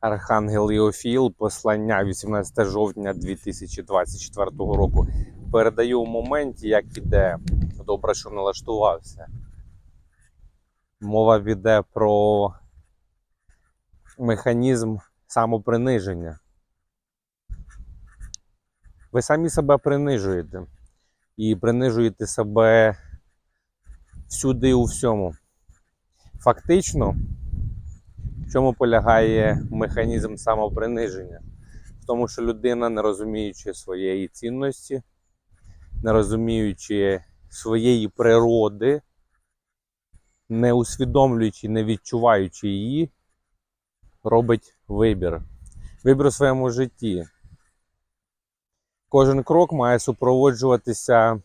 Архангел Іофіл, послання 18 жовтня 2024 року. Передаю в моменті, як іде. Добре, що налаштувався. Мова піде про механізм самоприниження. Ви самі себе принижуєте. І принижуєте себе всюди і у всьому. Фактично, в чому полягає механізм самоприниження? В тому, що людина, не розуміючи своєї цінності, не розуміючи своєї природи, не усвідомлюючи, не відчуваючи її, робить вибір. Вибір у своєму житті. Кожен крок має супроводжуватися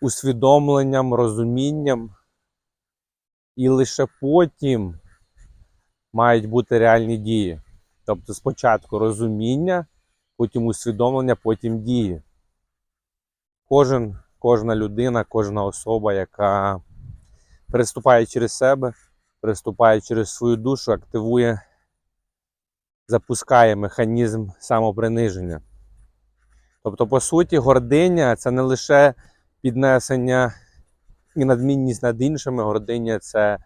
усвідомленням, розумінням, і лише потім мають бути реальні дії. Тобто спочатку розуміння, потім усвідомлення, потім дії. Кожен, кожна людина, кожна особа, яка переступає через себе, переступає через свою душу, активує, запускає механізм самоприниження. Тобто, по суті, гординя це не лише піднесення і надмінність над іншими, гординя це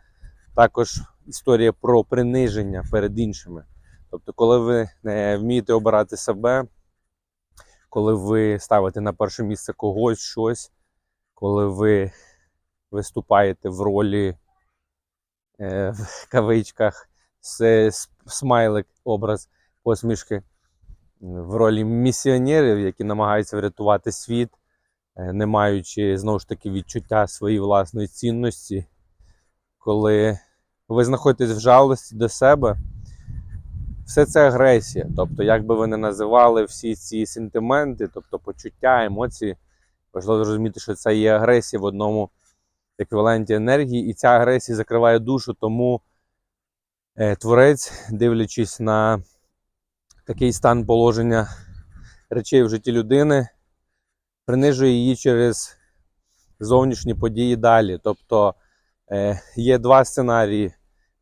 також історія про приниження перед іншими. Тобто, коли ви не вмієте обирати себе, коли ви ставите на перше місце когось щось, коли ви виступаєте в ролі е, в кавичках с- смайлик, образ посмішки, в ролі місіонерів, які намагаються врятувати світ, е, не маючи знову ж таки відчуття своєї власної цінності, коли ви знаходитесь в жалості до себе, все це агресія. Тобто, як би ви не називали всі ці сентименти, тобто почуття, емоції, важливо зрозуміти, що це є агресія в одному еквіваленті енергії, і ця агресія закриває душу, тому е, творець, дивлячись на такий стан положення речей в житті людини, принижує її через зовнішні події далі. Тобто є два сценарії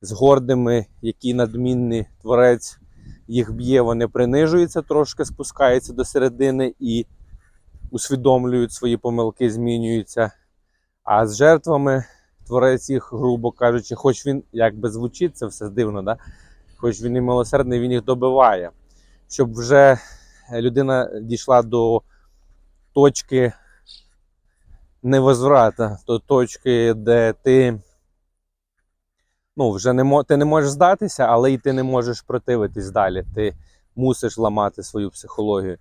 з гордими, які надмінний творець їх б'є, вони принижуються трошки, спускаються до середини і усвідомлюють свої помилки, змінюються. А з жертвами творець їх, грубо кажучи, хоч він як би звучить, це все дивно, да? хоч він і милосердний, він їх добиває. Щоб вже людина дійшла до точки невозврата, до точки, де ти ну, вже не, ти не можеш здатися, але і ти не можеш противитись далі. Ти мусиш ламати свою психологію.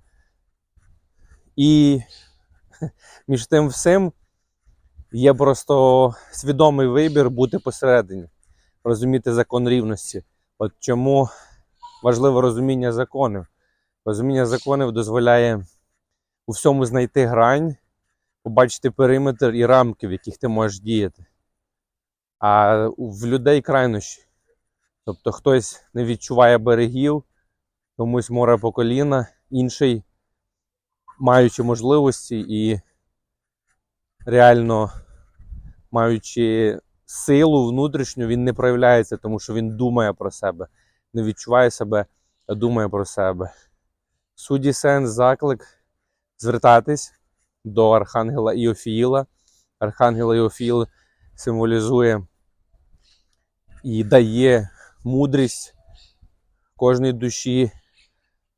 І між тим всім є просто свідомий вибір бути посередині, розуміти закон рівності. От чому важливе розуміння законів. Розуміння законів дозволяє у всьому знайти грань, побачити периметр і рамки, в яких ти можеш діяти. А в людей крайнощі. Тобто хтось не відчуває берегів, комусь море по коліна, інший, маючи можливості і реально маючи силу внутрішню, він не проявляється, тому що він думає про себе, не відчуває себе, а думає про себе. Суді сенс заклик звертатись до Архангела Іофіїла. Архангел Іофіл символізує і дає мудрість кожній душі.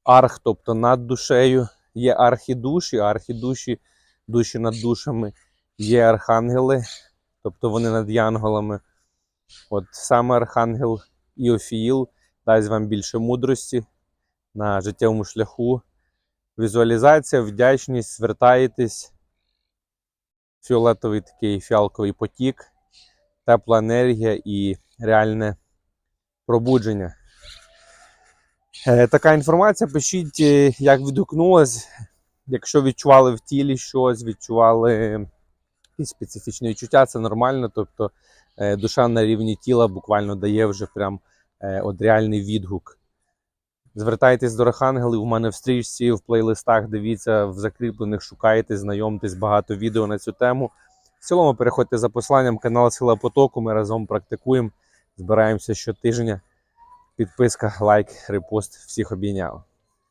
Арх, тобто над душею, є архідуші, а архідуші, душі над душами, є архангели, тобто вони над янголами. От саме архангел Іофіїл дасть вам більше мудрості на життєвому шляху. Візуалізація, вдячність, звертаєтесь. Фіолетовий такий фіалковий потік, тепла енергія і реальне пробудження. Е, Така інформація. Пишіть, е, як відгукнулось. Якщо відчували в тілі щось, відчували якісь специфічні відчуття, це нормально. Тобто е, душа на рівні тіла буквально дає вже прям от реальний відгук. Звертайтесь до архангелів. У мене в стрічці, в плейлистах. Дивіться, в закріплених шукайте, знайомтесь багато відео на цю тему. В цілому переходьте за посланням, канал Сила Потоку. Ми разом практикуємо, збираємося щотижня. підписка, лайк, репост. Всіх обійняв.